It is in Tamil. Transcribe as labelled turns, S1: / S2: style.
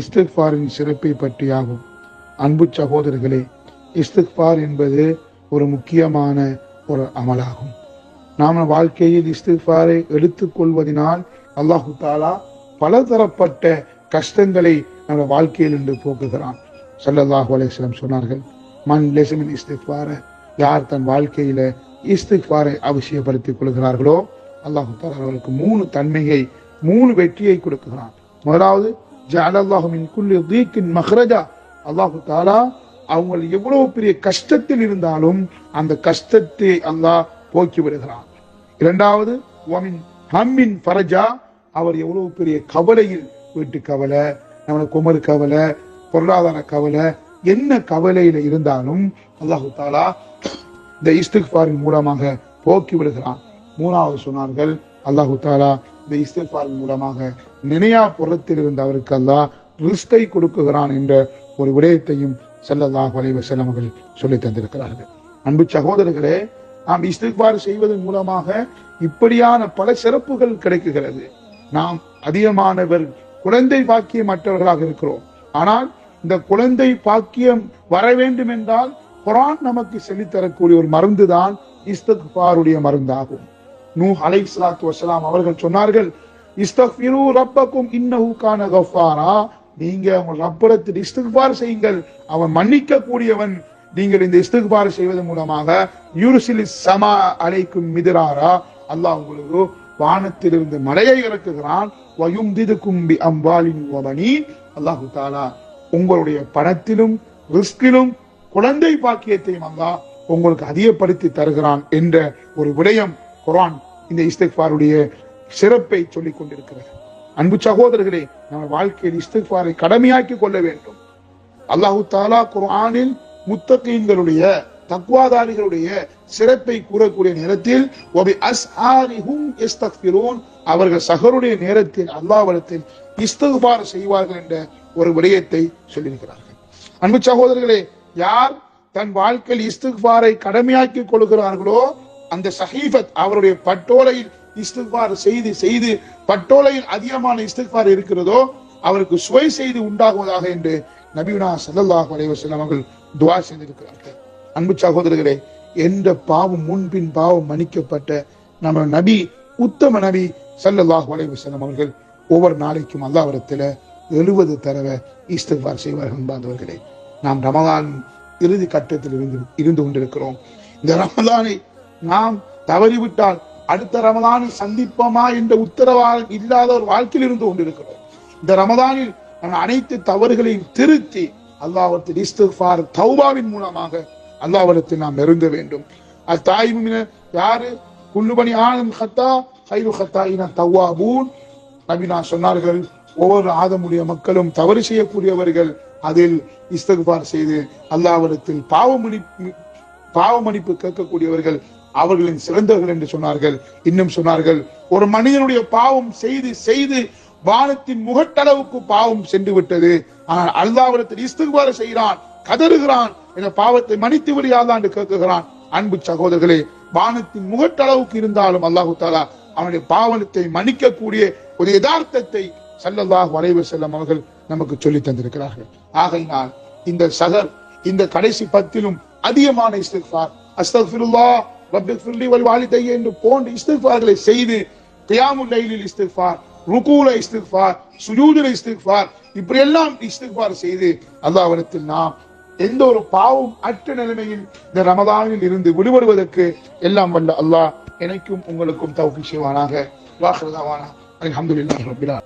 S1: இஸ்திக்பாரின் சிறப்பை பற்றியாகும். அன்பு சகோதரர்களே இஸ்திக்பார் என்பது ஒரு முக்கியமான ஒரு அமலாகும். நாம் வாழ்க்கையில் இஸ்திக்பாரை எடுத்துக்கொள்வதனால் அல்லாஹு தாலா பலதரப்பட்ட கஷ்டங்களை நம்ம வாழ்க்கையில் இருந்து போக்குகிறான். ஸல்லல்லாஹு அலேஸ்லம் சொன்னார்கள் மன் லெசமின் இஸ்திக்பார யார் தன் வாழ்க்கையில இஸ்திக்பாரை அவசியப்படுத்திக் கொள்கிறார்களோ அல்லாஹு தாலா அவர்களுக்கு மூணு தன்மையை மூணு வெற்றியை கொடுக்குகிறான் முதலாவது ஜஅலல்லாஹு குல்லி தீக்கின் மஹ்ரஜா. அல்லாஹு தாலா அவங்க எவ்வளவு பெரிய கஷ்டத்தில் இருந்தாலும் அந்த கஷ்டத்தை அல்லாஹ் போக்கி விடுகிறான். இரண்டாவது ஹம்மின் ஃபரஜா. அவர் எவ்வளவு பெரிய கவலையில் வீட்டு கவலை நம்மளோட குமர் கவலை பொருளாதார கவலை என்ன கவலையில இருந்தாலும் அல்லாஹு தாலா இந்த இஸ்திக்பாரின் மூலமாக போக்கி விடுகிறான். மூணாவது சொன்னார்கள் அல்லாஹு தாலா இந்த இஸ்திக்பாரின் மூலமாக நினையா புறத்தில் இருந்த அவருக்கு அல்லாஹ் ரிஸ்கை கொடுக்குகிறான் என்ற ஒரு விடயத்தையும் ஸல்லல்லாஹு வலைவ செல்லமகள் சொல்லி தந்திருக்கிறார்கள். அன்பு சகோதரர்களே நாம் இஸ்திக்பார் செய்வதன் மூலமாக இப்படியான பல சிறப்புகள் கிடைக்குகிறது. நாம் அதிகமானவர் குழந்தை பாக்கியமற்றவர்களாக இருக்கிறோம். ஆனால் இந்த குழந்தை பாக்கியம் வர வேண்டும் என்றால் குரான் நமக்கு சொல்லித்தரக்கூடிய ஒரு மருந்து தான் இஸ்திக்பாருடைய மருந்தாகும். நூ அலை சலாத்து வசலாம் அவர்கள் சொன்னார்கள் இஸ்தக்ஃபிரு ரப்பக்கும் இன்னஹு கான கஃபாரா. நீங்க உங்கள் ரப்பரத்தில் இஸ்திக்பார் செய்யுங்கள். அவன் மன்னிக்க கூடியவன் நீங்கள் இந்த இஸ்திக்பார் செய்வதன் மூலமாக யூருசிலி சமா அலைக்கும் மிதிராரா. அல்லாஹ் உங்களுக்கு வானத்திலிருந்து மழையை இறக்குகிறான். வயும்திதுக்கும் பி அம்பாலின் வபனீன். அல்லாஹு தாலா உங்களுடைய பணத்திலும் ரிஸ்கிலும் குழந்தை பாக்கியத்தையும் அல்லாஹ் உங்களுக்கு அதிகப்படுத்தி தருகிறான் என்ற ஒரு விடயம் குரான் இந்த இஸ்திக்பாருடைய சிறப்பை சொல்லிக் கொண்டிருக்கிறது. அன்பு சகோதரர்களே நம்ம வாழ்க்கையில் இஸ்திக்பாரை கடமையாக்கி கொள்ள வேண்டும். அல்லாஹு தாலா குர்ஆனில் முத்தகீன்களுடைய தக்வாதாரிகளுடைய சிறப்பை கூறக்கூடிய நேரத்தில் அவர்கள் சகருடைய நேரத்தில் அல்லாவிடத்தில் இஸ்தகுபார் செய்வார்கள் என்ற ஒரு விடயத்தை சொல்லியிருக்கிறார்கள். அன்பு சகோதரர்களே யார் தன் வாழ்க்கையில் இஸ்துபாரை கடமையாக்கி கொள்கிறார்களோ அந்த சஹீஃபத் அவருடைய பட்டோலையில் இஸ்திஃபார் செய்து செய்து பட்டோலையில் அதிகமான இஸ்திஃபார் இருக்கிறதோ அவருக்கு சுவை செய்து உண்டாகுவதாக என்று நபியுனா சல்லாஹ் அலைஹி அவர்கள் துவா செய்திருக்கிறார்கள். அன்பு சகோதரர்களே எந்த பாவம் முன்பின் பாவம் மன்னிக்கப்பட்ட நம்ம நபி உத்தம நபி சல்லாஹ் அலைவசல்லம் அவர்கள் ஒவ்வொரு நாளைக்கும் அல்லாவரத்தில் எழுபது தடவை இஸ்திஃபார் செய்வார்கள் என்பார்களே நாம் ரமதான் இறுதி கட்டத்தில் இருந்து இருந்து கொண்டிருக்கிறோம். இந்த ரமதானை நாம் தவறிவிட்டால் அடுத்த ரமதானில் சந்திப்போமா என்ற உத்தரவாதம் இல்லாத ஒரு வாழ்க்கையில் இருந்து கொண்டிருக்கிறோம். இந்த ரமதானில் நம் அனைத்து தவறுகளையும் திருத்தி அல்லாஹ்விடத்தில் இஸ்திக்பார் தௌபாவின் மூலமாக அல்லாஹ்விடத்தில் நாம் நெருங்க வேண்டும். அத்தாயிமின யாரு? குல்லுபனி ஆனந்த் ஹத்தா ஹைரு ஹத்தா இன தவ்வாபூன் நபினா சொன்னார்கள் ஒவ்வொரு ஆதமுடைய மக்களும் தவறு செய்யக்கூடியவர்கள் அதில் இஸ்தகுபார் செய்து அல்லாஹ்விடத்தில் பாவமணி பாவமணிப்பு கேட்கக்கூடியவர்கள் அவர்களின் சிறந்தவர்கள் என்று சொன்னார்கள். இன்னும் சொன்னார்கள் ஒரு மனிதனுடைய பாவம் செய்து செய்து வானத்தின் முகட்டளவுக்கு பாவம் சென்று விட்டது ஆனால் அல்லாவிடத்தில் இஸ்திக்பார் செய்கிறான் கதறுகிறான் என பாவத்தை மன்னித்து விடியாதான் என்று கேட்குகிறான் அன்பு சகோதரர்களே வானத்தின் முகட்டளவுக்கு இருந்தாலும் அல்லாஹு தாலா அவனுடைய பாவனத்தை மன்னிக்கக்கூடிய ஒரு யதார்த்தத்தை சல்லல்லாஹ் வரைவு செல்லும் அவர்கள் நமக்கு சொல்லி தந்திருக்கிறார்கள். ஆகையினால் இந்த சகர் இந்த கடைசி பத்திலும் அதிகமான இஸ்திக்பார் ரப்பில் சொல்லி வல் வாலிதையே என்று போன்ற இஸ்திஃபார்களை செய்து கியாமுல் லைலில் இஸ்திஃபார் ருகூல இஸ்திஃபார் சுஜூதுல இஸ்திஃபார் இப்படி எல்லாம் இஸ்திஃபார் செய்து அல்லாஹ்விடத்தில் நாம் எந்த ஒரு பாவம் அற்ற நிலைமையில் இந்த ரமதானில் இருந்து விடுபடுவதற்கு எல்லாம் வல்ல அல்லாஹ் எனக்கும் உங்களுக்கும் தௌஃபீக் செய்வானாக. வாஹிருதாவானா அலமதுல்லா ரபிலா